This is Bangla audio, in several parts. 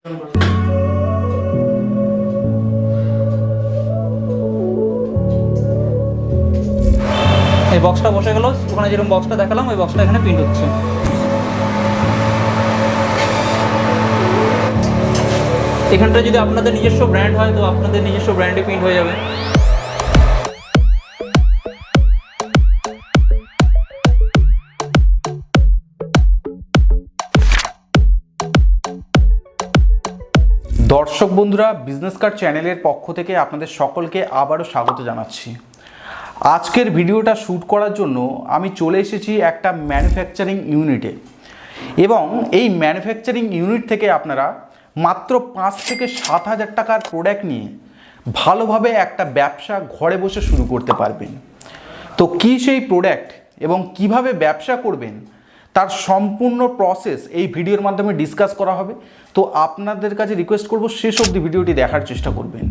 এই বক্সটা বসে গেল। ওখানে যেরকম বক্সটা দেখালাম, ওই বক্সটা এখানে প্রিন্ট হচ্ছে। এখানটা যদি আপনাদের নিজস্ব ব্র্যান্ড হয়, তো আপনাদের নিজস্ব ব্র্যান্ডে প্রিন্ট হয়ে যাবে। দর্শক বন্ধুরা বিজনেস কার্ড চ্যানেলের পক্ষ থেকে আপনাদের সকলকে আবারও স্বাগত জানাচ্ছি। আজকের ভিডিওটা শ্যুট করার জন্য আমি চলে এসেছি একটা ম্যানুফ্যাকচারিং ইউনিটে এবং এই ম্যানুফ্যাকচারিং ইউনিট থেকে আপনারা মাত্র পাঁচ থেকে সাত হাজার টাকার প্রোডাক্ট নিয়ে ভালোভাবে একটা ব্যবসা ঘরে বসে শুরু করতে পারবেন। তো কী সেই প্রোডাক্ট এবং কীভাবে ব্যবসা করবেন তার সম্পূর্ণ প্রসেস এই ভিডিওর মাধ্যমে ডিসকাস করা হবে। তো আপনাদের কাছে রিকোয়েস্ট করব শেষ অবধি ভিডিওটি দেখার চেষ্টা করবেন।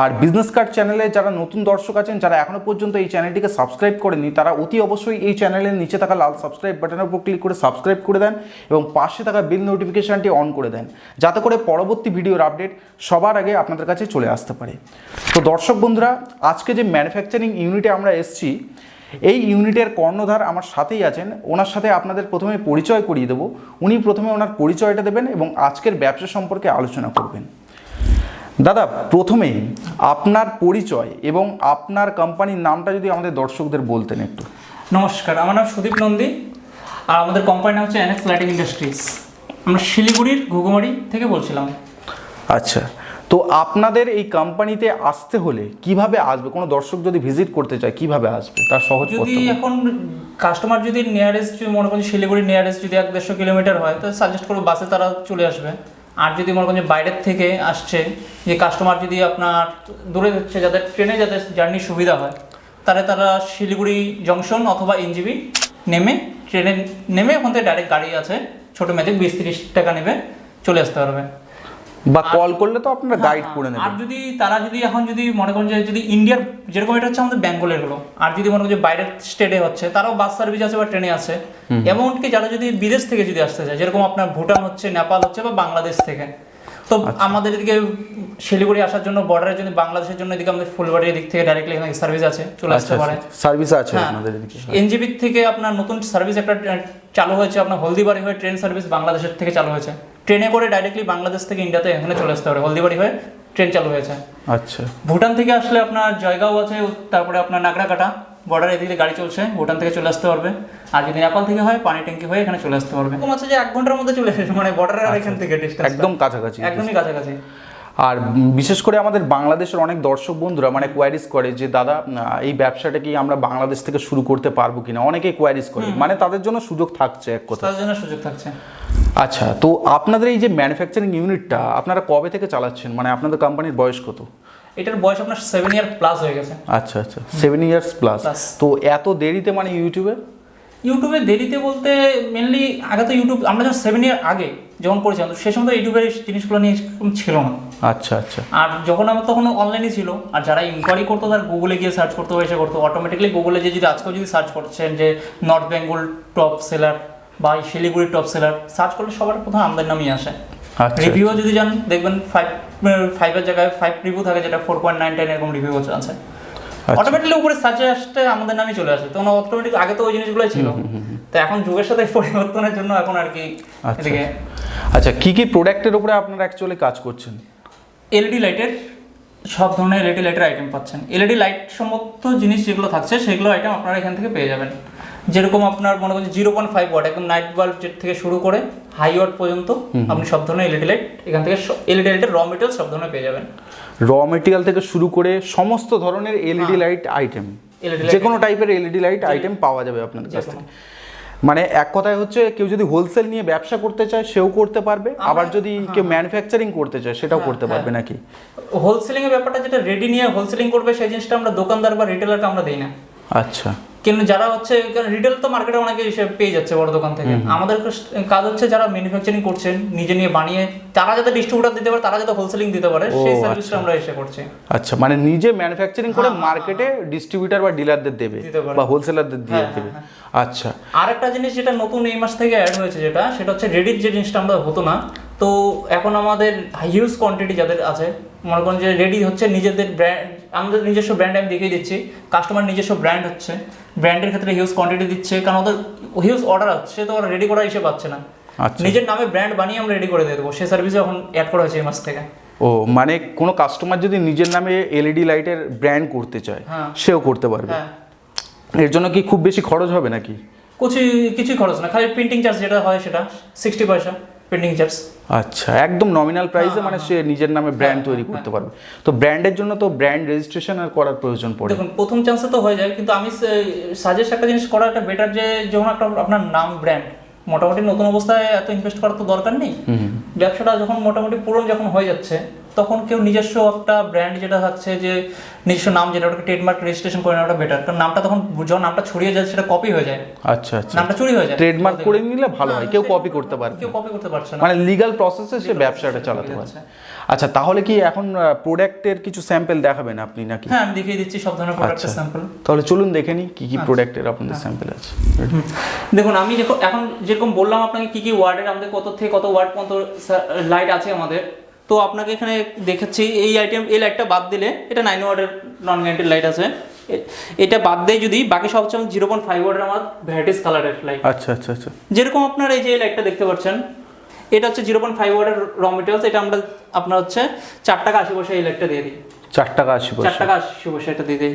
আর বিজনেস কার্ড চ্যানেলে যারা নতুন দর্শক আছেন, যারা এখনও পর্যন্ত এই চ্যানেলটিকে সাবস্ক্রাইব করেনি তারা অতি অবশ্যই এই চ্যানেলের নিচে থাকা লাল সাবস্ক্রাইব বাটনের উপর ক্লিক করে সাবস্ক্রাইব করে দেন এবং পাশে থাকা বিল নোটিফিকেশানটি অন করে দেন, যাতে করে পরবর্তী ভিডিওর আপডেট সবার আগে আপনাদের কাছে চলে আসতে পারে। তো দর্শক বন্ধুরা, আজকে যে ম্যানুফ্যাকচারিং ইউনিটে আমরা এসেছি এই ইউনিটের কর্ণধার আমার সাথেই আছেন। ওনার সাথে আপনাদের প্রথমে পরিচয় করিয়ে দেবো। উনি প্রথমে ওনার পরিচয়টা দেবেন এবং আজকের ব্যবসা সম্পর্কে আলোচনা করবেন। দাদা প্রথমে আপনার পরিচয় এবং আপনার কোম্পানির নামটা যদি আমাদের দর্শকদের বলতেন একটু। নমস্কার আমার নাম সুদীপ নন্দী। আর আমাদের কোম্পানি নাম হচ্ছে এনএক্স লাইটিং ইন্ডাস্ট্রিজ আমরা শিলিগুড়ির ঘুঘুমারি থেকে বলছিলাম। আচ্ছা। তো আপনাদের এই কোম্পানিতে আসতে হলে কীভাবে আসবে? কোনো দর্শক যদি ভিজিট করতে চায় কীভাবে আসবে? তার সহজ যদি এখন কাস্টমার যদি নিয়ারেস্ট মনে করেন শিলিগুড়ি নিয়ারেস্ট যদি এক দেড়শো কিলোমিটার হয় তো সাজেস্ট করব বাসে তারা চলে আসবে। আর যদি মনে করেন যে বাইরের থেকে আসছে যে কাস্টমার যদি আপনার দূরে হচ্ছে যাদের ট্রেনে যাদের জার্নির সুবিধা হয় তাহলে তারা শিলিগুড়ি জংশন অথবা এনজিবি নেমে ট্রেনে নেমে ওখান থেকে ডাইরেক্ট গাড়ি আছে ছোটো ম্যাজিক বিশ তিরিশ টাকা নেবে চলে আসতে পারবে। বা কল করলে তো আপনারা গাইড করে নেবেন। আর যদি তারা যদি এখন যদি মনে করেন যে যদি ইন্ডিয়ার যেরকম এটা হচ্ছে আমাদের বেঙ্গলেরগুলো আর যদি মনে করেন যে বাইরের স্টেটে হচ্ছে তারাও বাস সার্ভিস আছে বা ট্রেনে আছে। এমনকি যারা যদি বিদেশ থেকে যদি আসতে চায় যেরকম আপনার ভুটান হচ্ছে নেপাল হচ্ছে বা বাংলাদেশ থেকে তো আচ্ছা। আমাদের এদিকে শিলিগুড়ি আসার জন্য বর্ডারের জন্য বাংলাদেশের জন্য এদিকে আমাদের ফুলবাড়ির দিক থেকে ডাইরেক্টলি এখানে সার্ভিস আছে চলে আচ্ছা আসতে পারে। সার্ভিস আছে হ্যাঁ। আপনাদের এদিকে এনজিবি থেকে আপনার নতুন সার্ভিস একটা চালু হয়েছে আপনার হলদিবাড়ি হয়ে ট্রেন সার্ভিস বাংলাদেশের থেকে চালু হয়েছে। ট্রেনে করে ডাইরেক্টলি বাংলাদেশ থেকে ইন্ডিয়াতে এখানে চলে আসতে পারে হলদিবাড়ি হয়ে ট্রেন চালু হয়েছে। আচ্ছা। ভুটান থেকে আসলে আপনার জয়গাঁও আছে তারপরে আপনার নাগরাকাটা। বর্ডার এদিকে গাড়ি চলছে ভুটান থেকে চলে আসতে পারবে। আর যদি নেপাল থেকে হয় পানি ট্যাঙ্কি হয়ে এখানে চলে আসতে পারবে। এরকম আছে যে এক ঘণ্টার মধ্যে চলে আসবে মানে বর্ডারের আর এখান থেকে distance টা। একদম কাছাকাছি। একদমই কাছাকাছি। আর বিশেষ করে আমাদের বাংলাদেশের অনেক দর্শক বন্ধুরা মানে কোয়ারিজ করে যে দাদা এই ব্যবসাটা কি আমরা বাংলাদেশ থেকে শুরু করতে পারব কিনা? অনেকেই কোয়ারিজ করে। মানে তাদের জন্য সুযোগ থাকছে এক কথা তার জন্য সুযোগ থাকছে। আচ্ছা তো আপনাদের এই যে ম্যানুফ্যাকচারিং ইউনিটটা আপনারা কবে থেকে চালাচ্ছেন? মানে আপনাদের কোম্পানির বয়স কত? এটার বয়স আপনার সেভেন ইয়ার প্লাস হয়ে গেছে। আচ্ছা আচ্ছা সেভেন ইয়ার্স প্লাস। তো এত দেরিতে মানে ইউটিউবে ইউটিউবে দেরিতে বলতে মেনলি আগে তো ইউটিউব আমরা যখন সেভেন ইয়ার আগে যখন করেছিলাম সে সময় তো ইউটিউবের জিনিসগুলো নিয়ে এরকম ছিল না। আচ্ছা আচ্ছা। আর যখন আমার তখন অনলাইনে ছিল আর যারা ইনকোয়ারি করতো তার গুগলে গিয়ে সার্চ করতে এসে করতো। অটোমেটিকলি গুগলে যে যদি আজকেও যদি সার্চ করছেন যে নর্থ বেঙ্গল টপ সেলার বা শিলিগুড়ি টপ সেলার সার্চ করলে সবার প্রথম আমাদের নামই আসে। রিভিউ যদি যান দেখবেন ফাইভ ফাইভের জায়গায় ফাইভ রিভিউ থাকে যেটা ফোর পয়েন্ট নাইন টেন এরকম রিভিউ আছে। আচ্ছা। অটোমেটিকলি উপরে সার্চে আসতে আমাদের নামই চলে আসে। তখন অটোমেটিক আগে তো ওই জিনিসগুলোই ছিল। তো এখন যুগের সাথে পরিবর্তনের জন্য এখন আর কি আচ্ছা। এদিকে আচ্ছা কি কি প্রোডাক্টের উপরে আপনারা অ্যাকচুয়ালি কাজ করছেন? এলইডি লাইটের সব ধরনের এলইডি লাইটের আইটেম পাচ্ছেন। এলইডি লাইট সমস্ত জিনিস যেগুলো থাকছে সেগুলো আইটেম আপনারা এখান থেকে পেয়ে যাবেন। যেরকম আপনার মনে করছেন জিরো পয়েন্ট ফাইভ ওয়াট একদম নাইট বাল্ব থেকে শুরু করে হাই ওয়াট পর্যন্ত আপনি সব ধরনের এলইডি লাইট এখান থেকে এলইডি লাইটের র মেটেরিয়াল সব ধরনের পেয়ে যাবেন। র মেটেরিয়াল থেকে শুরু করে সমস্ত ধরনের এলইডি লাইট আইটেম যে কোনো টাইপের এলইডি লাইট আইটেম পাওয়া যাবে আপনাদের কাছ থেকে। মানে এক কথায় হচ্ছে কেউ যদি হোলসেল নিয়ে ব্যবসা করতে চায় সেও করতে পারবে। আবার যদি কেউ ম্যানুফ্যাকচারিং করতে চায় সেটাও করতে পারবে নাকি? হোলসেলিং এর ব্যাপারটা যেটা রেডি নিয়ে হোলসেলিং করবে সেই জিনিসটা আমরা দোকানদার বা রিটেলারকে আমরা দিই না। আচ্ছা। কিন্তু যারা হচ্ছে রিটেল তো মার্কেটে অনেকে পেয়ে যাচ্ছে বড় দোকান থেকে। আমাদের কাজ হচ্ছে যারা ম্যানুফ্যাকচারিং করছেন নিজে নিয়ে বানিয়ে তারা যাতে ডিস্ট্রিবিউটার দিতে পারে তারা যাতে হোলসেলিং দিতে পারে সেই সার্ভিসটা আমরা এসে করছি। আচ্ছা মানে নিজে ম্যানুফ্যাকচারিং করে মার্কেটে ডিস্ট্রিবিউটার বা ডিলারদের দেবে। বা হোলসেলারদের দিয়ে হ্যাঁ, দেবে। আচ্ছা। আর একটা জিনিস যেটা নতুন এই মাস থেকে অ্যাড হয়েছে যেটা সেটা হচ্ছে রেডিট যে জিনিসটা আমরা হতো না তো এখন আমাদের হিউজ কোয়ান্টিটি যাদের আছে মনে করেন যে রেডি হচ্ছে নিজেদের ব্র্যান্ড আমাদের নিজস্ব ব্র্যান্ড আমি দেখিয়ে দিচ্ছি কাস্টমার নিজস্ব ব্র্যান্ড হচ্ছে ব্র্যান্ডের ক্ষেত্রে হিউজ কোয়ান্টিটি দিচ্ছে কারণ ওদের হিউজ অর্ডার হচ্ছে তো ওরা রেডি করা হিসেবে পাচ্ছে না। আচ্ছা। নিজের নামে ব্র্যান্ড বানিয়ে আমরা রেডি করে দিয়ে দেবো সেই সার্ভিসও এখন অ্যাড করা হয়েছে এই মাস থেকে। ও মানে কোনো কাস্টমার যদি নিজের নামে এলইডি লাইটের ব্র্যান্ড করতে চায় হ্যাঁ। সেও করতে পারবে। হ্যাঁ। এর জন্য কি খুব বেশি খরচ হবে নাকি? কিছু কিছুই খরচ না খালি প্রিন্টিং চার্জ যেটা হয় সেটা সিক্সটি পয়সা। প্রিন্টিং চার্জ আচ্ছা একদম নমিনাল প্রাইসে মানে সে নিজের নামে ব্র্যান্ড তৈরি করতে পারবে। তো ব্র্যান্ডের জন্য তো ব্র্যান্ড রেজিস্ট্রেশন আর করার প্রয়োজন পড়ে। দেখুন প্রথম চান্সে তো হয়ে যায় কিন্তু আমি সাজেস্ট একটা জিনিস করা একটা বেটার যে যখন একটা আপনার নাম ব্র্যান্ড মোটামুটি নতুন অবস্থায় এত ইনভেস্ট করার তো দরকার নেই। ব্যবসাটা যখন মোটামুটি পূরণ যখন হয়ে যাচ্ছে তখন কেউ নিজস্ব একটা ব্র্যান্ড যেটা থাকছে যে নিজস্ব নাম যেটা ওটাকে ট্রেডমার্ক রেজিস্ট্রেশন করে নেওয়াটা বেটার কারণ নামটা তখন যখন নামটা ছড়িয়ে যায় সেটা কপি হয়ে যায়। আচ্ছা আচ্ছা। নামটা চুরি হয়ে যায়। ট্রেডমার্ক করে নিলে ভালো হয় কেউ কপি করতে পারবে কেউ কপি করতে পারছে না। মানে লিগাল প্রসেসে সে ব্যবসাটা চালাতে পারে আচ্ছা তাহলে কি এখন প্রোডাক্টের কিছু স্যাম্পল দেখাবেন আপনি নাকি? হ্যাঁ আমি দেখিয়ে দিচ্ছি সব ধরনের প্রোডাক্টের আচ্ছা। স্যাম্পল তাহলে চলুন দেখে নিই কি কি প্রোডাক্টের আপনাদের স্যাম্পল আছে। দেখুন আমি দেখো এখন যেরকম বললাম আপনাকে কি কি ওয়ার্ডের আমাদের কত থেকে কত ওয়ার্ড পর্যন্ত লাইট আছে আমাদের। তো আপনাকে এখানে দেখাচ্ছি এই আইটেম এই লাইটটা বাদ দিলে এটা নাইন ওয়ার্ডের নন গ্যারান্টেড লাইট আছে এটা বাদ দিয়ে যদি বাকি সব হচ্ছে জিরো পয়েন্ট ফাইভ ওয়ার্ডের আমার ভ্যারাইটিস কালারের লাইট আচ্ছা আচ্ছা আচ্ছা। যেরকম আপনার এই যে লাইটটা দেখতে পাচ্ছেন এটা হচ্ছে জিরো পয়েন্ট ফাইভ ওয়ার্ডের র মেটেরিয়ালস এটা আমরা আপনার হচ্ছে চার টাকা আশি পয়সা এই লাইটটা দিয়ে দিই। চার টাকা আশি চার টাকা আশি পয়সা এটা দিয়ে দিই।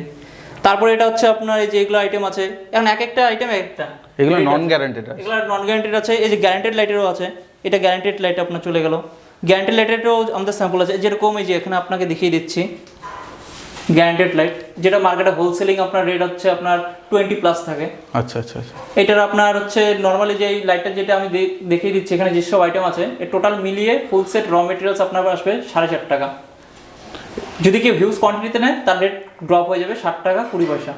তারপরে এটা হচ্ছে আপনার এই যে এগুলো আইটেম আছে এখন এক একটা আইটেম এক একটা। এগুলো নন। গ্যারান্টেড আছে। এগুলো নন গ্যারান্টেড আছে এই যে গ্যারান্টেড লাইটেরও আছে এটা গ্যারান্টেড লাইট আপনার চলে গেল। গ্যারান্টেড লাইটেরও আমাদের স্যাম্পল আছে। যেরকম এই যে এখানে আপনাকে দেখিয়ে দিচ্ছি গ্যারান্টেড লাইট যেটা মার্কেটে হোলসেলিং আপনার রেট হচ্ছে আপনার টোয়েন্টি প্লাস থাকে। আচ্ছা আচ্ছা আচ্ছা। এটার আপনার হচ্ছে নর্মালি যে লাইটটা যেটা আমি দেখিয়ে দিচ্ছি এখানে যেসব আইটেম আছে টোটাল মিলিয়ে ফুল সেট র মেটেরিয়ালস আপনার আসবে সাড়ে চার টাকা। যদি কেউ হিউজ কোয়ান্টিটিতে নেয় তার রেট ড্রপ হয়ে যাবে ষাট টাকা কুড়ি পয়সা।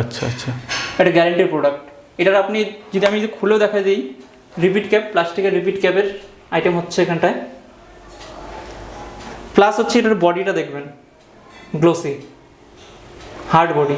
আচ্ছা আচ্ছা। এটা গ্যারেন্টির প্রোডাক্ট এটার আপনি যদি আমি যদি খুলেও দেখা দিই রিপিট ক্যাপ প্লাস্টিকের রিপিট ক্যাপের আইটেম হচ্ছে এখানটায়। প্লাস হচ্ছে এটার বডিটা দেখবেন glossy hard body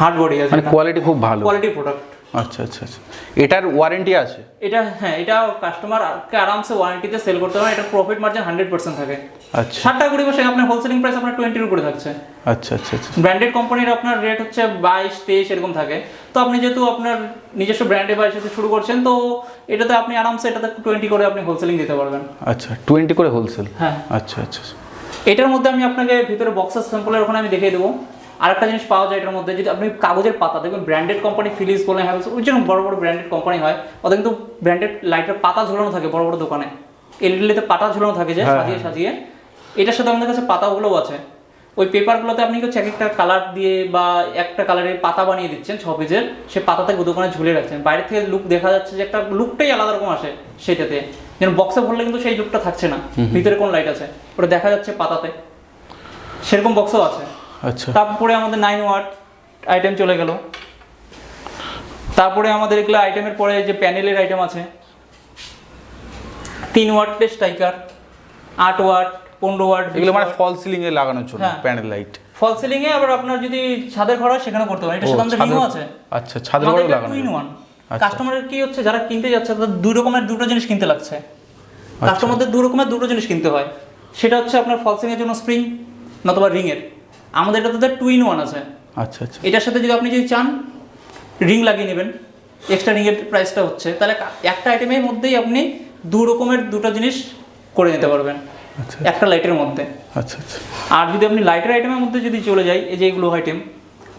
hard body আছে মানে কোয়ালিটি খুব ভালো। কোয়ালিটি প্রোডাক্ট আচ্ছা আচ্ছা আচ্ছা। এটার ওয়ারেন্টি আছে? এটা হ্যাঁ এটা কাস্টমারকে আরামসে ওয়ারেন্টিতে সেল করতে পারে এটা প্রফিট মার্জিন হান্ড্রেড পার্সেন্ট থাকে। আচ্ছা। ষাট টাকা কুড়ি বসে আপনার হোলসেলিং প্রাইস আপনার টোয়েন্টির উপরে থাকছে। আচ্ছা আচ্ছা আচ্ছা। ব্র্যান্ডেড কোম্পানির আপনার রেট হচ্ছে বাইশ তেইশ এরকম থাকে। তো আপনি যেহেতু আপনার নিজস্ব ব্র্যান্ডে বা সাথে শুরু করছেন তো এটাতে আপনি আরামসে এটাতে টোয়েন্টি করে আপনি হোলসেলিং দিতে পারবেন। আচ্ছা টোয়েন্টি করে হোলসেল হ্যাঁ। আচ্ছা আচ্ছা আচ্ছা। এটার মধ্যে আমি আপনাকে ভিতরে বক্সের স্যাম্পলের ওখানে আমি দেখিয়ে দেবো। আরেকটা জিনিস পাওয়া যায় এটার মধ্যে যদি আপনি কাগজের পাতা দেখবেন ব্র্যান্ডেড কোম্পানি ফিলিপস বলে হ্যাভেলস ওই জন্য বড় বড় ব্র্যান্ডেড কোম্পানি হয় ওদের কিন্তু ব্র্যান্ডেড লাইটের পাতা ঝোলানো থাকে বড় বড় দোকানে। এলইডিতে পাতা ঝোলানো থাকে যে হ্যাঁ, সাজিয়ে সাজিয়ে। এটার সাথে আমাদের কাছে পাতাগুলোও আছে। ওই পেপারগুলোতে আপনি হচ্ছে এক একটা কালার দিয়ে বা একটা কালারের পাতা বানিয়ে দিচ্ছেন ছ পেজের সে পাতাতে দোকানে ঝুলে রাখছেন। বাইরে থেকে লুক দেখা যাচ্ছে যে একটা লুকটাই আলাদা রকম আসে সেটাতে। যেন বক্সে ভরলে কিন্তু সেই লুকটা থাকছে না। ভিতরে কোন লাইট আছে? ওটা দেখা যাচ্ছে পাতাতে। সেরকম বক্সও আছে। আচ্ছা। তারপরে আমাদের নাইন ওয়াট আইটেম চলে গেল। তারপরে আমাদের এগুলো আইটেমের পরে যে প্যানেলের আইটেম আছে। তিন ওয়াটের স্ট্রাইকার আট ওয়াট পনেরো ওয়াট এগুলো মানে ফল সিলিং এ লাগানোর জন্য। প্যানেল লাইট ফল সিলিং এ আবার আপনার যদি ছাদের ঘর হয় সেখানে করতে পারেন। এটা সাথে আমাদের আছে। আচ্ছা ছাদের ঘরেও লাগানো ইন ওয়ান আচ্ছা। কাস্টমারের কি হচ্ছে যারা কিনতে যাচ্ছে তাদের দুই রকমের দুটো জিনিস কিনতে লাগছে। আচ্ছা। কাস্টমারদের দু রকমের দুটো জিনিস কিনতে হয়। সেটা হচ্ছে আপনার ফলসিং এর জন্য স্প্রিং নতুবা রিং এর আমাদের এটা এটাতে টু ইন ওয়ান আছে। আচ্ছা আচ্ছা। এটার সাথে যদি আপনি যদি চান রিং লাগিয়ে নেবেন। এক্সট্রা রিংয়ের প্রাইসটা হচ্ছে। তাহলে একটা আইটেমের মধ্যেই আপনি দু রকমের দুটো জিনিস করে নিতে পারবেন। আচ্ছা একটা লাইটের মধ্যে। আচ্ছা আচ্ছা। আর যদি আপনি লাইটের আইটেমের মধ্যে যদি চলে যাই এই যে এগুলো আইটেম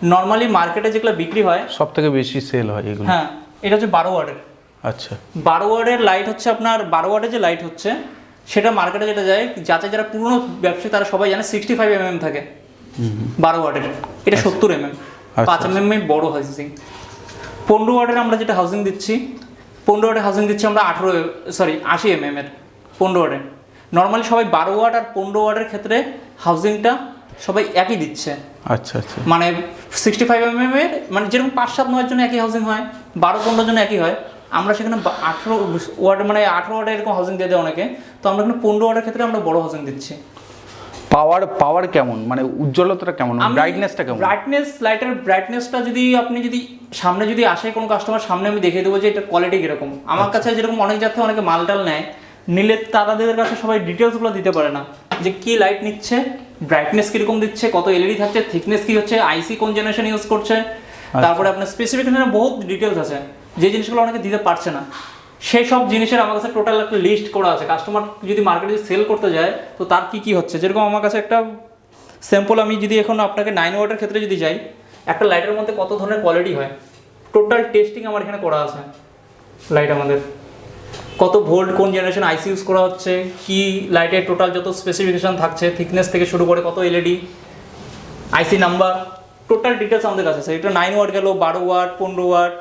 নর্মালি মার্কেটে যেগুলো বিক্রি হয় সব থেকে বেশি সেল হয় এগুলো। হ্যাঁ এটা হচ্ছে বারো ওয়ার্ডের। আচ্ছা। বারো ওয়ার্ডের লাইট হচ্ছে আপনার বারো ওয়ার্ডের যে লাইট হচ্ছে সেটা মার্কেটে যেটা যায় যাতে যারা পুরনো ব্যবসায়ী তারা সবাই জানে সিক্সটি ফাইভ এমএম থাকে। বারো ওয়ার্ডের এটা সত্তর এমএম আচ্ছা, পাঁচ এমএম বড় হাউজিং পনেরো ওয়ার্ডের আমরা যেটা হাউজিং দিচ্ছি পনেরো ওয়ার্ডের হাউজিং দিচ্ছি আমরা আঠেরো সরি আশি এমএম এর পনেরো ওয়ার্ডের নর্মালি সবাই বারো ওয়ার্ড আর পনেরো ওয়ার্ডের ক্ষেত্রে হাউজিংটা সবাই একই দিচ্ছে। আচ্ছা আচ্ছা। মানে সিক্সটি ফাইভ এমএম এর মানে যেরকম পাঁচ সাত নয়ের জন্য একই হাউজিং হয় বারো পনেরোর জন্য একই হয় আমরা সেখানে আঠেরো ওয়ার্ড মানে আঠেরো ওয়ার্ডে এরকম হাউজিং দিয়ে দেয় অনেকে। তো আমরা এখানে পনেরো ওয়ার্ডের ক্ষেত্রে আমরা বড় হাউজিং দিচ্ছি। পাওয়ার পাওয়ার কেমন? মানে উজ্জ্বলতাটা কেমন? ব্রাইটনেসটা কেমন? ব্রাইটনেস লাইটের ব্রাইটনেসটা যদি আপনি যদি সামনে যদি আসে কোনো কাস্টমার সামনে আমি দেখিয়ে দেবো যে এটা কোয়ালিটি কীরকম। আমার কাছে যেরকম অনেক যাতে অনেকে মালটাল নেয় নিলে তাদের কাছে সবাই ডিটেলসগুলো দিতে পারে না। যে কি লাইট নিচ্ছে ব্রাইটনেস কীরকম দিচ্ছে কত এলইডি থাকছে থিকনেস কি হচ্ছে আইসি কোন জেনারেশন ইউজ করছে। তারপরে আপনার স্পেসিফিক বহুত ডিটেলস আছে। যে জিনিসগুলো অনেকে দিতে পারছে না। সেই সব জিনিসের আমার কাছে টোটাল একটা লিস্ট করা আছে। কাস্টমার যদি মার্কেটে সেল করতে যায়, তো তার কি কি হচ্ছে? যেরকম আমার কাছে একটা স্যাম্পল আমি যদি এখন আপনাকে নাইন ওয়াটের ক্ষেত্রে যদি যাই, একটা লাইটের মধ্যে কত ধরনের কোয়ালিটি হয়? টোটাল টেস্টিং আমার এখানে করা আছে। লাইট আমাদের। কত ভোল্ট কোন জেনারেশন আইসি ইউজ করা হচ্ছে? কি লাইটের টোটাল যত স্পেসিফিকেশান থাকছে থিকনেস থেকে শুরু করে কত LED IC number total details আমাদের কাছে আছে। এটা নাইন ওয়াট গেল, বারো ওয়াট পনেরো ওয়াট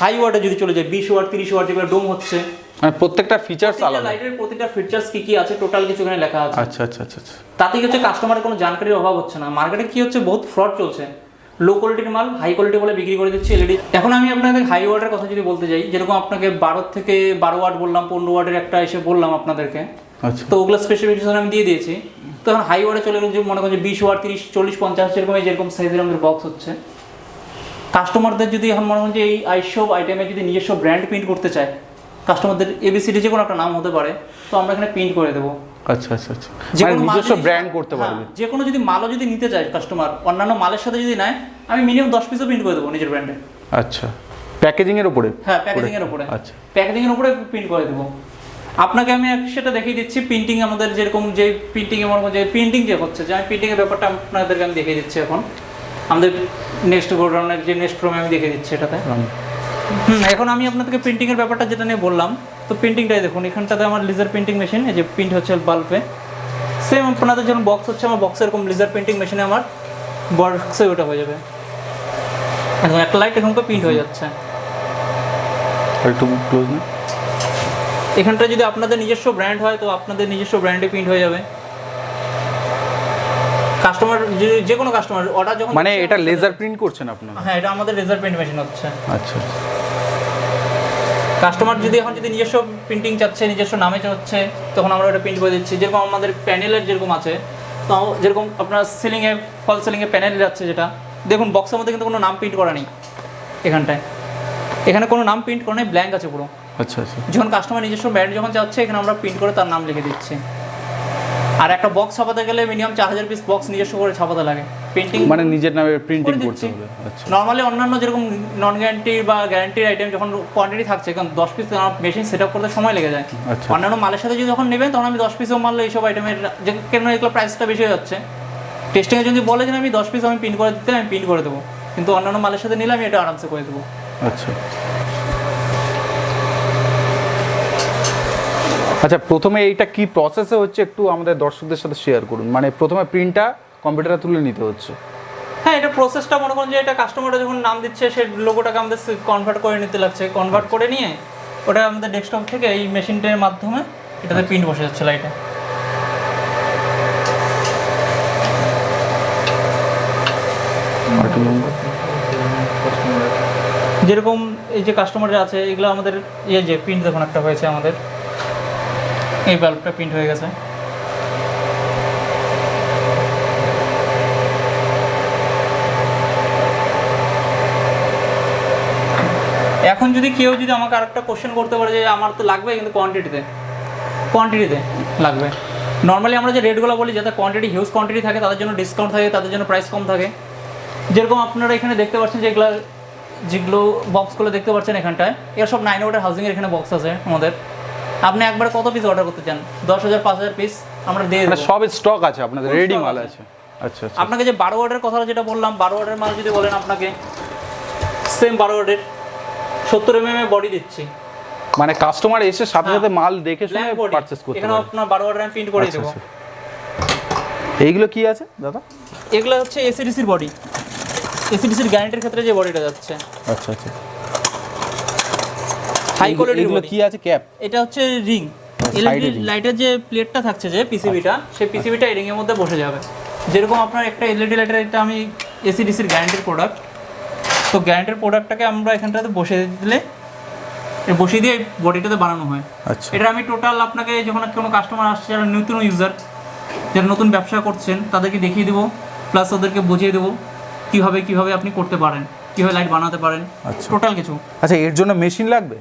হাই ওয়াটে যদি চলে যায় বিশ ওয়াট তিরিশ ওয়াট যেগুলো ডোম হচ্ছে। মানে প্রত্যেকটা ফিচার্স আলাদা। লাইটের প্রতিটা ফিচার্স কি কি আছে টোটাল কিছু এখানে লেখা আছে। আচ্ছা আচ্ছা আচ্ছা আচ্ছা। তাতে কি হচ্ছে কাস্টমারের কোনো জানকারির অভাব হচ্ছে না। মার্কেটে কি হচ্ছে বহুত ফ্রড চলছে। লো কোয়ালিটির মাল হাই কোয়ালিটি বলে বিক্রি করে দিচ্ছে এলইডি এখন আমি আপনাদের হাই ওয়াটের কথা যদি বলতে যাই যেরকম আপনাকে বারো থেকে বারো ওয়াট বললাম পনেরো ওয়াটের একটা এসে বললাম আপনাদেরকে। আচ্ছা। তো ওগুলো স্পেসিফিকেশন আমি দিয়ে দিয়েছি। তো হাই ওয়াটে চলে গেলে যে মনে করেন যে বিশ ওয়াট তিরিশ চল্লিশ পঞ্চাশ যেরকম এই যেরকম সাইজের আমাদের বক্স হচ্ছে। কাস্টমারদের যদি এখন মনে করেন যে এই আইসব আইটেমে যদি নিজস্ব ব্র্যান্ড প্রিন্ট করতে চায় কাস্টমারদের এবিসিডি যে কোনো একটা নাম হতে পারে তো আমরা এখানে প্রিন্ট করে দেবো। আচ্ছা আচ্ছা আচ্ছা। যে মানে কোনো নিজস্ব ব্র্যান্ড করতে হ্যাঁ, পারবে। যে কোনো যদি মালও যদি নিতে চায় কাস্টমার অন্যান্য মালের সাথে যদি নেয় আমি মিনিমাম দশ পিসও প্রিন্ট করে দেবো নিজের ব্র্যান্ডে আচ্ছা। প্যাকেজিং এর উপরে? হ্যাঁ প্যাকেজিং এর উপরে। আচ্ছা। প্যাকেজিং এর উপরে প্রিন্ট করে দেবো। আপনাকে আমি সেটা দেখিয়ে দিচ্ছি প্রিন্টিং আমাদের যেরকম যে প্রিন্টিং এর মধ্যে যে প্রিন্টিং যে হচ্ছে যে আমি প্রিন্টিং এর ব্যাপারটা আপনাদেরকে আমি দেখিয়ে দিচ্ছি এখন। আমাদের নেক্সট গোডাউনের যে নেক্সট রুমে আমি দেখিয়ে দিচ্ছি এটাতে। হুম। এখন আমি আপনাদেরকে প্রিন্টিংয়ের ব্যাপারটা যেটা নিয়ে বললাম তো প্রিন্টিংটাই দেখুন এখানটাতে আমার লিজার প্রিন্টিং মেশিন এই যে প্রিন্ট হচ্ছে বাল্বে সেম আপনাদের যখন বক্স হচ্ছে আমার বক্সে এরকম লিজার প্রিন্টিং মেশিনে আমার বক্সে ওটা হয়ে যাবে। এখন একটা লাইট এখন তো প্রিন্ট হয়ে যাচ্ছে। আর একটু ক্লোজ না এখানটা যদি আপনাদের নিজস্ব ব্র্যান্ড হয় তো আপনাদের নিজস্ব ব্র্যান্ডে প্রিন্ট হয়ে যাবে। কাস্টমার যে কোনো কাস্টমার অর্ডার যখন মানে এটা লেজার প্রিন্ট করছেন আপনারা হ্যাঁ এটা আমাদের লেজার প্রিন্ট মেশিন হচ্ছে। আচ্ছা আচ্ছা। কাস্টমার যদি এখন যদি নিজস্ব প্রিন্টিং চাচ্ছে নিজস্ব নামে চাচ্ছে তখন আমরা ওটা প্রিন্ট করে দিচ্ছি। যেরকম আমাদের প্যানেলের যেরকম আছে তো যেরকম আপনার সিলিংয়ে ফল সিলিংয়ে প্যানেল যাচ্ছে যেটা দেখুন বক্সের মধ্যে কিন্তু কোনো নাম প্রিন্ট করা নেই এখানটায়। এখানে কোনো নাম প্রিন্ট করা নেই ব্ল্যাঙ্ক আছে পুরো। আচ্ছা আচ্ছা। যখন কাস্টমার নিজস্ব ব্র্যান্ড যখন যাচ্ছে এখানে আমরা প্রিন্ট করে তার নাম লিখে দিচ্ছি। আর একটা বক্স ছাপাতে গেলে মিনিমাম চার হাজার পিস বক্স নিজস্ব করে ছাপাতে লাগে। প্রিন্টিং মানে নিজের নামে প্রিন্টিং করে করতে। হবে আচ্ছা। নর্মালি অন্যান্য যেরকম নন গ্যারান্টি বা গ্যারান্টির আইটেম যখন কোয়ান্টিটি থাকছে কারণ দশ পিস মেশিন সেট আপ করতে সময় লেগে যায়। আচ্ছা। অন্যান্য মালের সাথে যদি যখন নেবেন তখন আমি দশ পিসও মাল এইসব আইটেমের যে কেন এগুলো প্রাইসটা বেশি হয়ে যাচ্ছে। টেস্টিংয়ে যদি বলে যে আমি দশ পিস আমি প্রিন্ট করে দিতে আমি প্রিন্ট করে দেবো। কিন্তু অন্যান্য মালের সাথে নিলে আমি এটা আরামসে করে দেবো। আচ্ছা। আচ্ছা প্রথমে এইটা কি প্রসেসে হচ্ছে একটু আমাদের দর্শকদের সাথে শেয়ার করুন? মানে প্রথমে প্রিন্টটা কম্পিউটারে তুলে নিতে হচ্ছে। হ্যাঁ এটা প্রসেসটা মনে করুন যে এটা কাস্টমারটা যখন নাম দিচ্ছে সেই লোগোটাকে আমাদের কনভার্ট করে নিতে লাগছে। কনভার্ট করে নিয়ে ওটা আমাদের ডেস্কটপ থেকে এই মেশিনটার মাধ্যমে এটাতে প্রিন্ট বসে যাচ্ছে লাইটে। যেরকম এই যে কাস্টমার আছে এগুলো আমাদের ইয়ে যে প্রিন্ট দেখুন একটা হয়েছে আমাদের। এই বাল্বটা প্রিন্ট হয়ে গেছে। এখন যদি কেউ যদি আমাকে আরেকটা কোশ্চেন করতে পারে যে আমার তো লাগবে কিন্তু কোয়ান্টিটিতে কোয়ান্টিটিতে লাগবে। নর্মালি আমরা যে রেটগুলো বলি, যাতে কোয়ান্টিটি হিউজ কোয়ান্টিটি থাকে, তাদের জন্য ডিসকাউন্ট থাকে, তাদের জন্য প্রাইস কম থাকে। যেরকম আপনারা এখানে দেখতে পাচ্ছেন যে এগুলো যেগুলো বক্সগুলো দেখতে পাচ্ছেন এখানটায়, এর সব নাইন ওয়াটের হাউজিংয়ের এখানে বক্স আছে আমাদের। আপনি একবারে কত পিস অর্ডার করতে চান? দশ হাজার পাঁচ হাজার পিস আমরা দিয়ে মানে দেবো। সব স্টক আছে আপনাদের রেডি মাল আছে। আচ্ছা আচ্ছা। আপনাকে যে বারো ওয়াটের কথা যেটা বললাম বারো ওয়াটের মাল যদি বলেন আপনাকে সেম বারো ওয়াটের সত্তর এম এম বডি দিচ্ছি। মানে কাস্টমার এসে সাথে হ্যাঁ। সাথে মাল দেখে শুনে। পারচেস করতে এখানে আপনার বারো ওয়াটের আমি প্রিন্ট করে আচ্ছা, দেবো। আচ্ছা। এইগুলো কি আছে দাদা? এগুলো হচ্ছে এসিডিসির বডি এসিডিসির গ্যারান্টির ক্ষেত্রে যে বডিটা যাচ্ছে। আচ্ছা আচ্ছা। হাই কোয়ালিটির এইগুলো বডি কি আছে? ক্যাপ এটা হচ্ছে রিং। এলইডি। লাইটের যে প্লেটটা থাকছে যে পিসিবিটা সেই পিসিবিটা এই রিংয়ের মধ্যে বসে যাবে। যেরকম আপনার একটা এলইডি লাইটের এটা আমি এসিডিসির গ্যারান্টির প্রোডাক্ট তো গ্যারান্টির প্রোডাক্টটাকে আমরা এখানটাতে বসে দিলে বসিয়ে দিয়ে বডিটাতে বানানো হয়। আচ্ছা। এটা আমি টোটাল আপনাকে যখন কোনো কাস্টমার আসছে যারা নতুন ইউজার যারা নতুন ব্যবসা করছেন তাদেরকে দেখিয়ে দেবো প্লাস ওদেরকে বুঝিয়ে দেবো কীভাবে কীভাবে আপনি করতে পারেন কীভাবে লাইট বানাতে পারেন। আচ্ছা। টোটাল কিছু। আচ্ছা এর জন্য মেশিন লাগবে?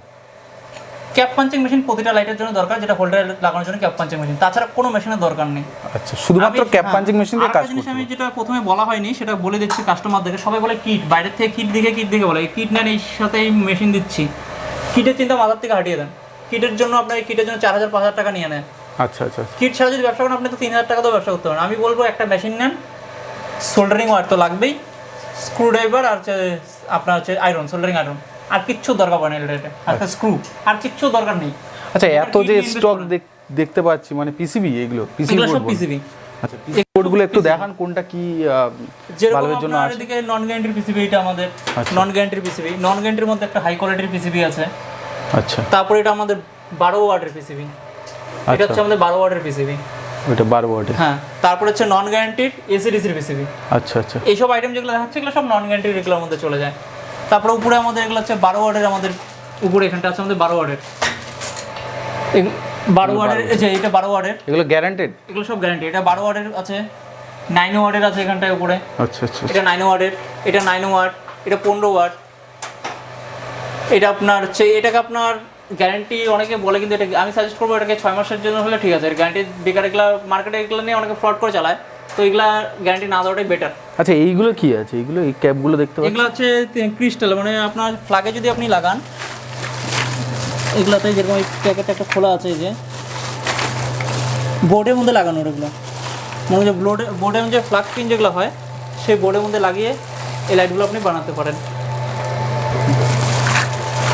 ক্যাপ পাঞ্চিং মেশিন প্রতিটা লাইটের জন্য দরকার যেটা হোল্ডারে লাগানোর জন্য ক্যাপ পাঞ্চিং মেশিন তাছাড়া কোনো মেশিনের দরকার নেই। আচ্ছা শুধুমাত্র ক্যাপ পাঞ্চিং মেশিন দিয়ে কাজ জিনিস আমি যেটা প্রথমে বলা হয়নি সেটা বলে দিচ্ছি কাস্টমারদেরকে সবাই বলে কিট বাইরের থেকে কিট দেখে কিট দেখে বলে। কিট নেন এই সাথে এই মেশিন দিচ্ছি। কিটের চিন্তা মাথার থেকে হাঁটিয়ে দেন। কিটের জন্য আপনার কিটের জন্য চার হাজার পাঁচ হাজার টাকা নিয়ে নেন। আচ্ছা আচ্ছা আচ্ছা। কিট ছাড়া যদি ব্যবসা করেন আপনি তো তিন হাজার টাকা তো ব্যবসা করতে পারেন আমি বলব একটা মেশিন নেন সোল্ডারিং ওয়ার তো লাগবেই। স্ক্রুড্রাইভার আর হচ্ছে আপনার হচ্ছে আয়রন সোল্ডারিং আয়রন আর কিচ্ছু দরকার পড়ে না আর স্ক্রু আর কিচ্ছু দরকার নেই আচ্ছা এত যে স্টক দেখতে পাচ্ছি মানে পিসিবি এগুলো পিসিবি সব পিসিবি আচ্ছা বোর্ডগুলো একটু দেখান কোনটা কি বাল্বের জন্য আছে এদিকে নন গ্যারান্টির পিসিবি এটা আমাদের আচ্ছা। নন গ্যারান্টির পিসিবি নন গ্যারান্টির মধ্যে একটা হাই কোয়ালিটির পিসিবি আছে আচ্ছা তারপরে এটা আমাদের বারো ওয়াটের পিসিবি এটা আচ্ছা হচ্ছে আমাদের বারো ওয়াটের পিসিবি ওইটা বারো ওয়াটে হ্যাঁ তারপরে হচ্ছে নন গ্যারান্টির এসিডিসির পিসিবি আচ্ছা আচ্ছা এইসব আইটেম যেগুলো দেখাচ্ছে এগুলো সব নন গ্যারান্টির এগুলোর মধ্যে চলে যায় তারপরে উপরে আমাদের এগুলো হচ্ছে বারো ওয়ার্ডের আমাদের উপরে এখানটা আছে আমাদের বারো ওয়ার্ডের। বারো ওয়ার্ডের এই যে এটা বারো ওয়ার্ডের। এগুলো গ্যারান্টেড এগুলো সব গ্যারান্টি এটা বারো ওয়ার্ডের আছে নাইন ওয়ার্ডের আছে এখানটায় উপরে। আচ্ছা আচ্ছা এটা নাইন ওয়ার্ডের এটা নাইন ওয়ার্ড এটা পনেরো ওয়ার্ড। এটা আপনার হচ্ছে এটাকে আপনার গ্যারান্টি অনেকে বলে কিন্তু এটা আমি সাজেস্ট করব এটাকে ছয় মাসের জন্য হলে ঠিক আছে। গ্যারান্টি বেকার এগুলো মার্কেটে এগুলো নিয়ে অনেকে ফ্রড করে চালায়। তো এগুলা গ্যারান্টি না দেওয়াটাই বেটার আচ্ছা এইগুলো কি আছে? এইগুলো এই ক্যাপগুলো দেখতে পাচ্ছি। এগুলো হচ্ছে ক্রিস্টাল মানে আপনার ফ্লাগে যদি আপনি লাগান এগুলাতে যেরকম এই প্যাকেটটা একটা খোলা আছে এই যে। বোর্ডের মধ্যে লাগানো এগুলো। মানে যে বোর্ডে বোর্ডের যে ফ্লাগ পিন যেগুলো হয় সেই বোর্ডের মধ্যে লাগিয়ে এই লাইটগুলো আপনি বানাতে পারেন।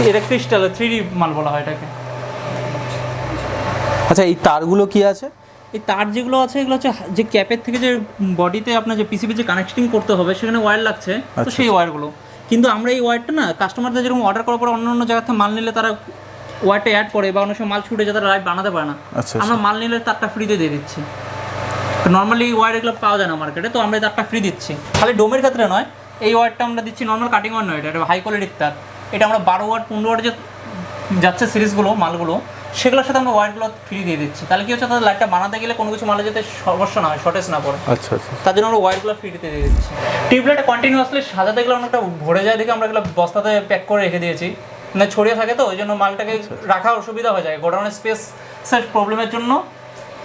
এটা ক্রিস্টাল থ্রি ডি মাল বলা হয় এটাকে। আচ্ছা এই তারগুলো কি আছে? এই তার যেগুলো আছে এগুলো হচ্ছে যে ক্যাপের থেকে যে বডিতে আপনার যে পিসিবি যে কানেক্টিং করতে হবে সেখানে ওয়্যার লাগছে। তো আচ্ছা, সেই ওয়্যারগুলো কিন্তু আমরা এই ওয়্যারটা না কাস্টমারদের যেরকম অর্ডার করার পর অন্য অন্য জায়গা থেকে মাল নিলে তারা ওয়্যারটা অ্যাড করে বা অনেক সময় মাল ছুটে যায় তারা লাইট বানাতে পারে না। আচ্ছা আমরা মাল নিলে তারটা ফ্রিতে দিয়ে দিচ্ছি। নর্মালি এই ওয়্যার এগুলো পাওয়া যায় না মার্কেটে তো আমরা তারটা ফ্রি দিচ্ছি। খালি ডোমের ক্ষেত্রে নয় এই ওয়্যারটা আমরা দিচ্ছি নর্মাল কাটিং ওয়ার নয় এটা এটা হাই কোয়ালিটির তার। এটা আমরা বারো ওয়াট পনেরো ওয়াট যে যাচ্ছে সিরিজগুলো মালগুলো সেগুলোর সাথে আমরা ওয়্যারগুলো ফ্রি দিয়ে দিচ্ছি। তাহলে কি হচ্ছে তাদের লাইটটা বানাতে গেলে কোনো কিছু মালে যাতে সমস্যা না হয় শর্টেজ না পড়ে। আচ্ছা আচ্ছা। তার জন্য আমরা ওয়্যারগুলো ফ্রিতে দিয়ে দিচ্ছি। টিউবলাইটে কন্টিনিউয়াসলি সাজাতে গেলে অনেকটা ভরে যায় দেখে আমরা এগুলো বস্তাতে প্যাক করে রেখে দিয়েছি। না ছড়িয়ে থাকে তো ওই জন্য মালটাকে রাখা অসুবিধা হয়ে যায়। গোডাউনের স্পেস প্রবলেমের জন্য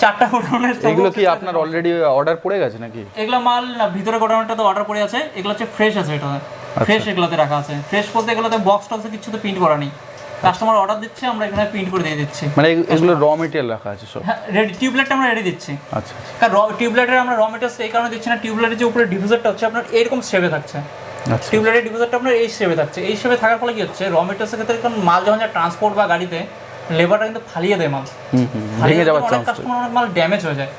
চারটা গোডাউনের এগুলো কি আপনার অলরেডি অর্ডার পড়ে গেছে নাকি? এগুলো মাল না ভিতরে গোডাউনটা তো অর্ডার পড়ে আছে। এগুলো হচ্ছে ফ্রেশ আছে এটা ফ্রেশ এগুলোতে রাখা আছে। ফ্রেশ বলতে এগুলোতে বক্স টক্সে কিছু তো প্রিন্ট করা নেই। কাস্টমার অর্ডার দিচ্ছে আমরা এখানে প্রিন্ট করে দিয়ে দিচ্ছি। মানে এগুলো র মেটেরিয়াল রাখা আছে সব? হ্যাঁ রেডি টিউবলাইটটা আমরা রেডি দিচ্ছি। আচ্ছা কারণ র টিউবলাইটের আমরা র মেটার্স এই কারণে দিচ্ছি না টিউবলাইটের যে উপরে ডিফিউজারটা হচ্ছে আপনার এরকম শেপে থাকছে। আচ্ছা টিউবলাইটের ডিফিউজারটা আপনার এই শেপে থাকছে। এই শেপে থাকার ফলে কি হচ্ছে র মেটার্সের ক্ষেত্রে কারণ মাল যখন যা ট্রান্সপোর্ট বা গাড়িতে লেবারটা কিন্তু ফালিয়ে দেয় মাল। ভেঙে যাওয়ার চান্স কাস্টমার অনেক মাল ড্যামেজ হয়ে যায়।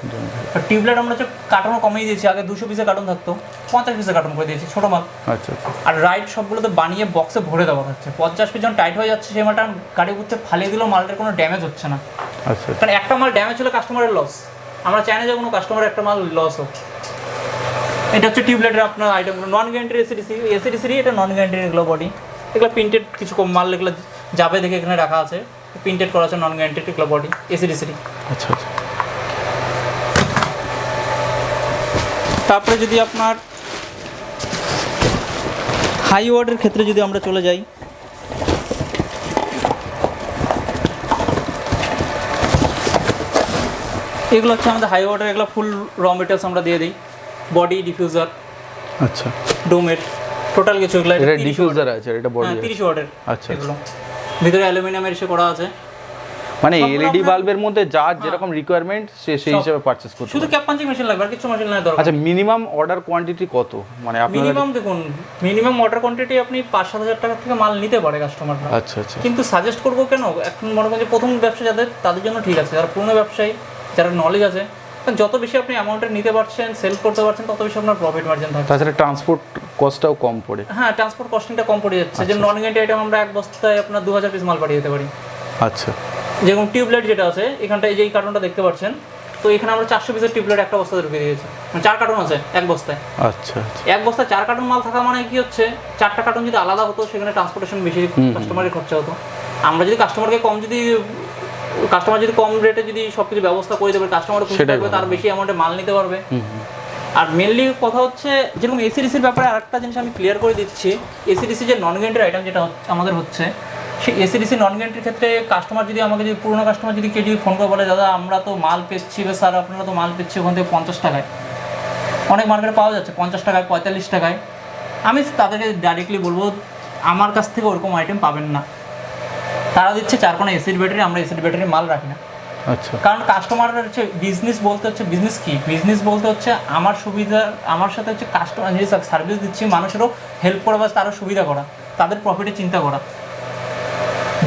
টিউবলাইট আমরা হচ্ছে কার্টনও কমিয়ে দিয়েছি আগে দুশো পিসের কার্টন থাকতো পঞ্চাশ পিসের কার্টন করে দিয়েছি ছোটো মাল। আচ্ছা আচ্ছা। আর রাইড সবগুলোতে বানিয়ে বক্সে ভরে দেওয়া হচ্ছে পঞ্চাশ পিস যখন টাইট হয়ে যাচ্ছে সেই মালটা গাড়ি করতে ফালিয়ে দিলেও মালটার কোনো ড্যামেজ হচ্ছে না। আচ্ছা আচ্ছা। কারণ একটা মাল ড্যামেজ হলে কাস্টমারের লস আমরা চাই না যে কোনো কাস্টমারের একটা মাল লস হোক। এটা হচ্ছে টিউবলাইটের আপনার আইটেমগুলো নন গ্যারান্টির এসিডিসি এসিডিসি এটা নন গ্যারান্টির এগুলো বডি এগুলো প্রিন্টেড কিছু কম মাল এগুলো যাবে দেখে এখানে রাখা আছে। প্রিন্টেড করা আছে নন গ্যারান্টিড এগুলো বডি এসিডিসি আচ্ছা আচ্ছা। তারপরে যদি আপনার হাই ওয়ার্ডের ক্ষেত্রে যদি আমরা চলে যাই এগুলো হচ্ছে আমাদের হাই ওয়ার্ডের এগুলো ফুল র মেটেরিয়ালস আমরা দিয়ে দিই। বডি ডিফিউজার আচ্ছা। ডোমের টোটাল কিছু এগুলো এটা ডিফিউজার আছে এটা বডি হ্যাঁ তিরিশ ওয়ার্ডের আচ্ছা। এগুলো। ভিতরে অ্যালুমিনিয়ামের এসে করা আছে। মানে এলইডি বাল্বের মধ্যে যার যেরকম রিকোয়ারমেন্ট সে সেই সব। হিসাবে পারচেজ করতে শুধু। ক্যাপ পাঞ্চিং মেশিন লাগবে আর কিছু মেশিন লাগবে দরকার আচ্ছা মিনিমাম অর্ডার কোয়ান্টিটি কত? মানে আপনি মিনিমাম দেখুন মিনিমাম অর্ডার কোয়ান্টিটি আপনি পাঁচ সাত হাজার টাকা থেকে মাল নিতে পারে কাস্টমাররা আচ্ছা আচ্ছা। কিন্তু সাজেস্ট করব কেন এখন মনে করেন যে প্রথম ব্যবসা যাদের তাদের জন্য ঠিক আছে। যারা পুরনো ব্যবসায়ী যারা নলেজ আছে যত বেশি আপনি অ্যামাউন্টের নিতে পারছেন সেল করতে পারছেন তত বেশি আপনার প্রফিট মার্জিন থাকে তাছাড়া ট্রান্সপোর্ট কস্টটাও কম পড়ে। হ্যাঁ ট্রান্সপোর্ট কস্টিংটা কম পড়ে যাচ্ছে। যে নন গ্যারান্টি আইটেম আমরা এক বস্তায় আপনার দু হাজার পিস মাল পাঠিয়ে দিতে পারি। আচ্ছা। যেরকম টিউবলাইট যেটা আছে এখানটায় এই যে এই কার্টনটা দেখতে পাচ্ছেন তো এখানে আমরা চারশো পিসের টিউবলাইট একটা বস্তাতে ঢুকে দিয়েছি। মানে চার কার্টন আছে এক বস্তায়। আচ্ছা আচ্ছা। এক বস্তায় চার কার্টন মাল থাকা মানে কি হচ্ছে চারটা কার্টন যদি আলাদা হতো সেখানে ট্রান্সপোর্টেশন বেশি কাস্টমারের খরচা হতো। আমরা যদি কাস্টমারকে কম যদি কাস্টমার যদি কম রেটে যদি সব কিছু ব্যবস্থা করে দেবে কাস্টমার খুশি থাকবে তার বেশি অ্যামাউন্টে মাল নিতে পারবে। আর মেনলি কথা হচ্ছে যেরকম এসিডিসির ব্যাপারে আরেকটা জিনিস আমি ক্লিয়ার করে দিচ্ছি এসিডিসি যে নন গ্যারান্টির আইটেম যেটা আমাদের হচ্ছে সেই এসিডিসি নন গ্যারান্টির ক্ষেত্রে কাস্টমার যদি আমাকে যদি পুরোনো কাস্টমার যদি কেউ যদি ফোন করে বলে দাদা আমরা তো মাল পেচ্ছি বা স্যার আপনারা তো মাল পেচ্ছি ওখান থেকে পঞ্চাশ টাকায়। অনেক মার্কেটে পাওয়া যাচ্ছে পঞ্চাশ টাকায় পঁয়তাল্লিশ টাকায়। আমি তাদেরকে ডাইরেক্টলি বলব আমার কাছ থেকে ওরকম আইটেম পাবেন না। তারা দিচ্ছে চার কোনো এসিড ব্যাটারি আমরা এসিড ব্যাটারি মাল রাখি না। আচ্ছা। কারণ কাস্টমার হচ্ছে বিজনেস বলতে হচ্ছে বিজনেস কি? বিজনেস বলতে হচ্ছে আমার সুবিধা আমার সাথে হচ্ছে কাস্টমার যে সার্ভিস দিচ্ছি মানুষেরও হেল্প করা বা তারও সুবিধা করা তাদের প্রফিটের চিন্তা করা।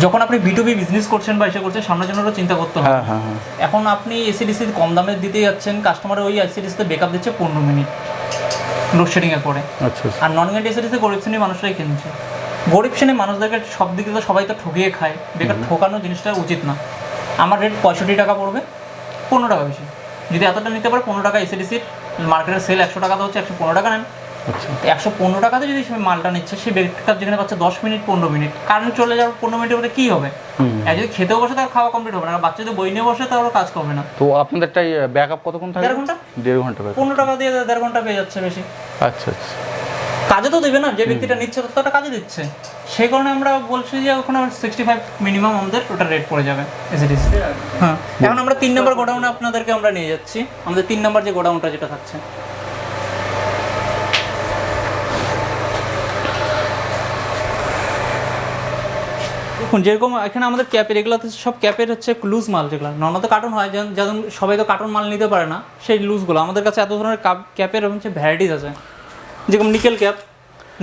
যখন আপনি বিটুবি বিজনেস করছেন বা এসে করছেন সামনের জন্য চিন্তা করতে হবে। হ্যাঁ হ্যাঁ হ্যাঁ। এখন আপনি এসিডিসি কম দামে দিতে যাচ্ছেন কাস্টমার ওই এসিডিসিতে বেকআপ দিচ্ছে পনেরো মিনিট লোডশেডিংয়ে করে। আচ্ছা আচ্ছা। আর নন গ্যান্ড এসিডিসি গরিব শ্রেণির মানুষরাই কিনছে। গরিব শ্রেণির মানুষদেরকে সব দিকে তো সবাই তো ঠকিয়ে খায়। বেকার ঠকানো জিনিসটা উচিত না। আমার রেট পঁয়ষট্টি টাকা পড়বে পনেরো টাকা বেশি। যদি এতটা নিতে পারে পনেরো টাকা এসিডিসির মার্কেটের সেল একশো টাকা তো হচ্ছে একশো পনেরো টাকা নেন। আচ্ছা। একশো পনেরো টাকাতে যদি সে মালটা নিচ্ছে সেই বেকার যেখানে পাচ্ছে দশ মিনিট পনেরো মিনিট। কারেন্ট চলে যাওয়ার পনেরো মিনিটের মধ্যে কী হবে? আর যদি খেতেও বসে তার খাওয়া কমপ্লিট হবে না। আর বাচ্চা যদি বই নিয়ে বসে তাহলে কাজ করবে না। তো আপনাদেরটাই ব্যাক আপ কতক্ষণ থাকে দেড় ঘণ্টা? দেড় ঘণ্টা পনেরো টাকা দিয়ে দেড় ঘণ্টা পেয়ে যাচ্ছে বেশি। আচ্ছা আচ্ছা। কাজে তো দেবে না যে ব্যক্তিটা নিচ্ছে ততটা কাজে দিচ্ছে। সেই কারণে আমরা বলছি যে ওখানে সিক্সটি ফাইভ মিনিমাম আমাদের ওটা রেট পড়ে যাবে এসিডিস হ্যাঁ এখন আমরা তিন নম্বর গোডাউনে আপনাদেরকে আমরা নিয়ে যাচ্ছি। আমাদের তিন নম্বর যে গোডাউনটা যেটা থাকছে। দেখুন যেরকম এখানে আমাদের ক্যাপের এগুলো হচ্ছে সব ক্যাপের হচ্ছে লুজ মাল যেগুলো। নর্মাল তো কার্টন হয় যেমন সবাই তো কার্টন মাল নিতে পারে না সেই লুজগুলো আমাদের কাছে এত ধরনের ক্যাপের হচ্ছে ভ্যারাইটিস আছে। যেরকম নিকেল ক্যাপ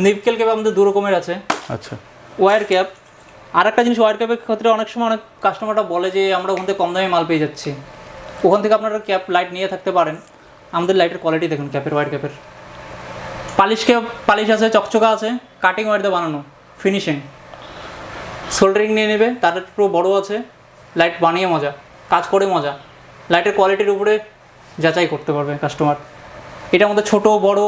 নিকেল ক্যাপ আমাদের দু রকমের আছে। আচ্ছা। ওয়্যার ক্যাপ আর একটা জিনিস ওয়্যার ক্যাপের ক্ষেত্রে অনেক সময় অনেক কাস্টমাররা বলে যে আমরা ওখান থেকে কম দামে মাল পেয়ে যাচ্ছি। ওখান থেকে আপনারা ক্যাপ লাইট নিয়ে থাকতে পারেন। আমাদের লাইটের কোয়ালিটি দেখুন ক্যাপের ওয়্যার ক্যাপের। পালিশ ক্যাপ পালিশ আছে চকচকা আছে কাটিং ওয়্যার দিয়ে বানানো ফিনিশিং সোল্ডারিং নিয়ে নেবে তার পুরো বড় আছে লাইট বানিয়ে মজা কাজ করে মজা। লাইটের কোয়ালিটির উপরে যাচাই করতে পারবে কাস্টমার এটার মধ্যে ছোট বড়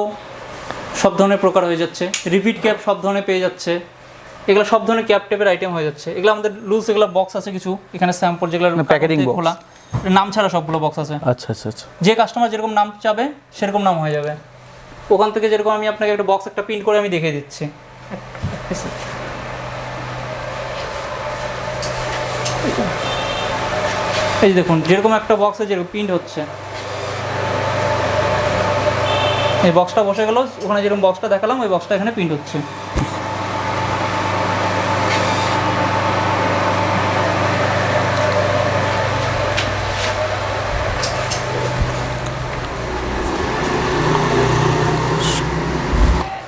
সব ধরনের প্রকার হয়ে যাচ্ছে। রিপিট ক্যাপ সব ধরনের পেয়ে যাচ্ছে। এগুলো সব ধরনের ক্যাপ টেপের আইটেম হয়ে যাচ্ছে। এগুলো আমাদের লুজ এগুলো বক্স আছে কিছু। এখানে স্যাম্পল যেগুলো প্যাকেটিং খোলা। নাম ছাড়া সবগুলো বক্স আছে। আচ্ছা আচ্ছা আচ্ছা। যে কাস্টমার যেরকম নাম চাবে সেরকম নাম হয়ে যাবে। ওখান থেকে যেরকম আমি আপনাকে একটা বক্স একটা প্রিন্ট করে আমি দেখিয়ে দিচ্ছি। এই দেখুন যেরকম একটা বক্সে যেরকম প্রিন্ট হচ্ছে। এই বক্সটা বসে গেল ওখানে যেরকম বক্সটা দেখালাম ওই বক্সটা এখানে প্রিন্ট হচ্ছে।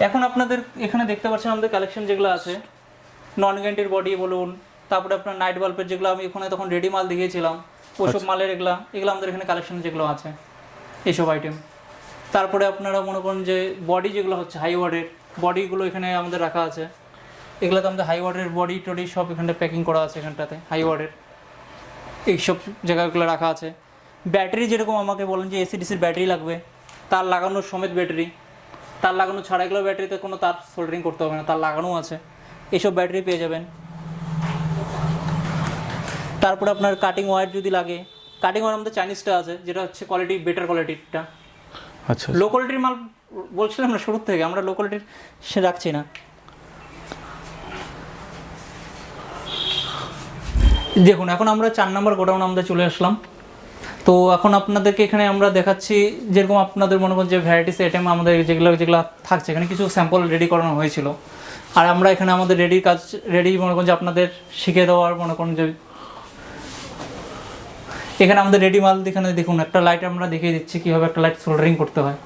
এখন আপনাদের এখানে দেখতে পাচ্ছেন আমাদের কালেকশন যেগুলো আছে। নন গ্যান্টের বডি বলুন তারপরে আপনার নাইট বাল্বের যেগুলো আমি ওখানে তখন রেডি মাল দেখিয়েছিলাম ওসব মালের এগুলা এগুলো আমাদের এখানে কালেকশন যেগুলো আছে এইসব আইটেম তারপরে আপনারা মনে করেন যে বডি যেগুলো হচ্ছে হাই ওয়ার্ডের বডিগুলো এখানে আমাদের রাখা আছে। এগুলোতে আমাদের হাই ওয়ার্ডের বডি টডি সব এখানটা প্যাকিং করা আছে এখানটাতে হাই ওয়ার্ডের এইসব জায়গাগুলো রাখা আছে। ব্যাটারি যেরকম আমাকে বলেন যে এসিডিসির ব্যাটারি লাগবে, তার লাগানোর সমেত ব্যাটারি তার লাগানো ছাড়া এগুলো ব্যাটারিতে কোনো তার সোল্ডারিং করতে হবে না, তার লাগানো আছে। এইসব ব্যাটারি পেয়ে যাবেন। তারপরে আপনার কাটিং ওয়ার যদি লাগে কাটিং ওয়্যার আমাদের চাইনিজটা আছে, যেটা হচ্ছে কোয়ালিটি বেটার কোয়ালিটিরটা আচ্ছা লো কোয়ালিটির মাল বলছিলাম না শুরুর থেকে, আমরা লো কোয়ালিটির সে রাখছি না। দেখুন, এখন আমরা চার নম্বর গোডাউন আমরা চলে আসলাম। তো এখন আপনাদেরকে এখানে আমরা দেখাচ্ছি, যেরকম আপনাদের মনে করেন যে ভ্যারাইটিস আইটেম আমাদের যেগুলো যেগুলো থাকছে, এখানে কিছু স্যাম্পল রেডি করানো হয়েছিল। আর আমরা এখানে আমাদের রেডি কাজ রেডি মনে করেন যে আপনাদের শিখে দেওয়ার মনে করেন যে এখানে আমাদের রেডি মাল এখানে দেখুন একটা লাইট আমরা দেখিয়ে দিচ্ছি কীভাবে একটা লাইট সোল্ডারিং করতে হয়।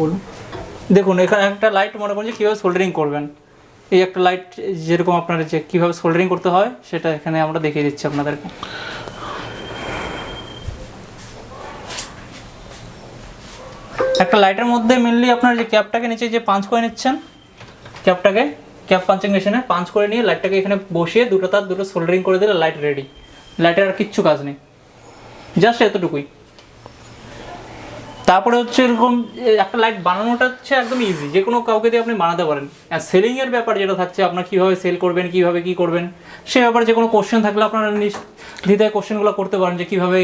বলুন দেখুন এখানে একটা লাইট মনে করুন যে কীভাবে সোল্ডারিং করবেন। এই একটা লাইট যেরকম আপনার যে কীভাবে সোল্ডারিং করতে হয় সেটা এখানে আমরা দেখিয়ে দিচ্ছি আপনাদেরকে। একটা লাইটের মধ্যে মেনলি আপনার যে ক্যাপটাকে নিচে যে পাঞ্চ করে নিচ্ছেন ক্যাপটাকে ক্যাপ পাঞ্চিং মেশিনে পাঞ্চ করে নিয়ে লাইটটাকে এখানে বসিয়ে দুটো তার, দুটো সোল্ডারিং করে দিলে লাইট রেডি লাইটের আর কিচ্ছু কাজ নেই। জাস্ট এতটুকুই। তারপরে হচ্ছে এরকম একটা লাইট বানানোটা হচ্ছে একদম ইজি যে কোনো কাউকে দিয়ে আপনি বানাতে পারেন। আর সেলিংয়ের ব্যাপার যেটা থাকছে, আপনার কীভাবে সেল করবেন, কীভাবে কী করবেন, সে ব্যাপারে যে কোনো কোশ্চেন থাকলে আপনারা দ্বিধায় কোশ্চেনগুলো করতে পারেন যে কীভাবে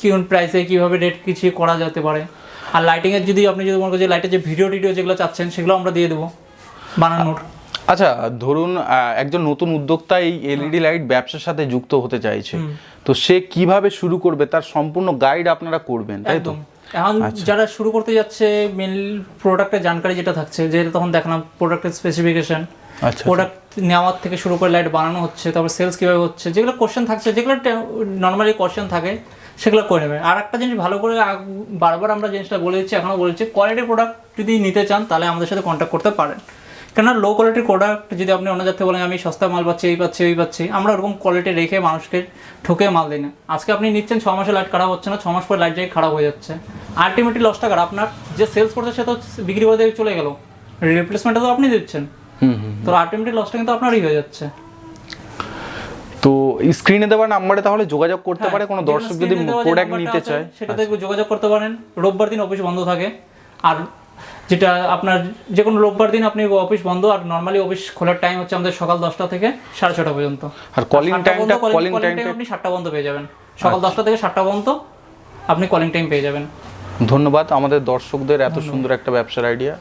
কী প্রাইসে কীভাবে রেট কিছু করা যেতে পারে। আর লাইটিংয়ের যদি আপনি যদি মনে করেন যে লাইটের যে ভিডিও টিডিও যেগুলো চাচ্ছেন, সেগুলো আমরা দিয়ে দেবো বানানোর। আচ্ছা ধরুন একজন নতুন উদ্যোক্তা এই এলইডি লাইট ব্যবসার সাথে যুক্ত হতে চাইছে। তো সে কীভাবে শুরু করবে? তার সম্পূর্ণ গাইড আপনারা করবেন তাই তো? এখন যারা শুরু করতে যাচ্ছে মেন প্রোডাক্টের জানকারি যেটা থাকছে যে তখন দেখালাম প্রোডাক্টের স্পেসিফিকেশন আচ্ছা প্রোডাক্ট নেওয়ার থেকে শুরু করে লাইট বানানো হচ্ছে তারপর সেলস কীভাবে হচ্ছে যেগুলো কোশ্চেন থাকছে যেগুলো নর্মালি কোশ্চেন থাকে সেগুলো করে নেবে। আর একটা জিনিস ভালো করে বারবার আমরা জিনিসটা বলে দিচ্ছি এখনও বলেছি কোয়ালিটি প্রোডাক্ট যদি নিতে চান তাহলে আমাদের সাথে কন্ট্যাক্ট করতে পারেন। কেননা লো কোয়ালিটির প্রোডাক্ট যদি আপনি অন্য জাতীয় বলেন আমি সস্তা মাল পাচ্ছি এই পাচ্ছি ওই পাচ্ছি আমরা ওরকম কোয়ালিটি রেখে মানুষকে ঠকে মাল দিই না। আজকে আপনি নিচ্ছেন ছ মাসে লাইট খারাপ হচ্ছে না ছ মাস পর লাইট যাই খারাপ হয়ে যাচ্ছে। আলটিমেটলি লসটা কার? আপনার যে সেলস করছে সে তো বিক্রি করে দিয়ে চলে গেল। রিপ্লেসমেন্টটা তো আপনি দিচ্ছেন। তো আলটিমেটলি লসটা কিন্তু আপনারই হয়ে যাচ্ছে। তো স্ক্রিনে দেওয়া নাম্বারে তাহলে যোগাযোগ করতে পারে কোনো হ্যাঁ, দর্শক যদি প্রোডাক্ট নিতে চায়? সেটাতে যোগাযোগ করতে পারেন। রোববার দিন অফিস বন্ধ থাকে। আর যেটা আপনার যে কোনো রোববার দিন আপনি অফিস বন্ধ আর নর্মালি অফিস খোলার টাইম হচ্ছে আমাদের সকাল দশটা থেকে সাড়ে ছটা পর্যন্ত। আর কলিং টাইমটা কলিং টাইম আপনি সাতটা বন্ধ পেয়ে যাবেন। সকাল দশটা থেকে সাতটা পর্যন্ত আপনি কলিং টাইম পেয়ে যাবেন। ধন্যবাদ আমাদের দর্শকদের এত সুন্দর একটা ব্যবসার আইডিয়া